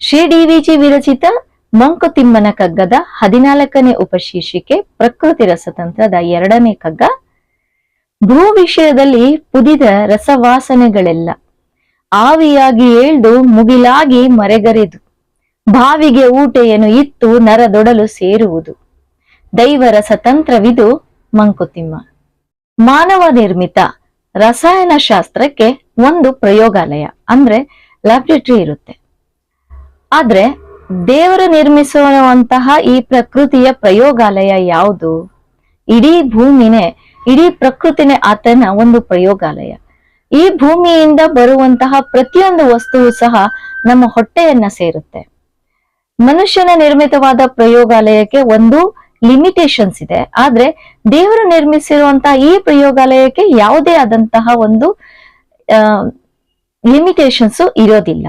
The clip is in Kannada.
ಶ್ರೀ ಡಿವಿಜಿ ವಿರಚಿತ ಮಂಕುತಿಮ್ಮನ ಕಗ್ಗದ ಹದಿನಾಲ್ಕನೇ ಉಪಶೀರ್ಷಿಕೆ ಪ್ರಕೃತಿ ರಸತಂತ್ರದ ಎರಡನೇ ಕಗ್ಗ. ಭೂ ವಿಷಯದಲ್ಲಿ ಪುದಿದ ರಸವಾಸನೆಗಳೆಲ್ಲ. ಆವಿಯಾಗಿ ಏಳ್ದು ಮುಗಿಲಾಗಿ ಮರೆಗರೆದು. ಬಾವಿಗೆ ಊಟೆಯನ್ನು ಇತ್ತು ನರದೊಡಲು ಸೇರುವುದು. ದೈವ ರಸತಂತ್ರವಿದು ಮಂಕುತಿಮ್ಮ. ಮಾನವ ನಿರ್ಮಿತ ರಸಾಯನಶಾಸ್ತ್ರಕ್ಕೆ ಒಂದು ಪ್ರಯೋಗಾಲಯ, ಅಂದ್ರೆ ಲ್ಯಾಬ್ರೇಟರಿ ಇರುತ್ತೆ. ಆದ್ರೆ ದೇವರು ನಿರ್ಮಿಸುವಂತಹ ಈ ಪ್ರಕೃತಿಯ ಪ್ರಯೋಗಾಲಯ ಯಾವುದು? ಇಡೀ ಭೂಮಿನೇ, ಇಡೀ ಪ್ರಕೃತಿನೇ ಆತನ ಒಂದು ಪ್ರಯೋಗಾಲಯ. ಈ ಭೂಮಿಯಿಂದ ಬರುವಂತಹ ಪ್ರತಿಯೊಂದು ವಸ್ತುವು ಸಹ ನಮ್ಮ ಹೊಟ್ಟೆಯನ್ನ ಸೇರುತ್ತೆ. ಮನುಷ್ಯನ ನಿರ್ಮಿತವಾದ ಪ್ರಯೋಗಾಲಯಕ್ಕೆ ಒಂದು ಲಿಮಿಟೇಷನ್ಸ್ ಇದೆ. ಆದ್ರೆ ದೇವರು ನಿರ್ಮಿಸಿರುವಂತಹ ಈ ಪ್ರಯೋಗಾಲಯಕ್ಕೆ ಯಾವುದೇ ಆದಂತಹ ಒಂದು ಲಿಮಿಟೇಷನ್ಸ್ ಇರೋದಿಲ್ಲ.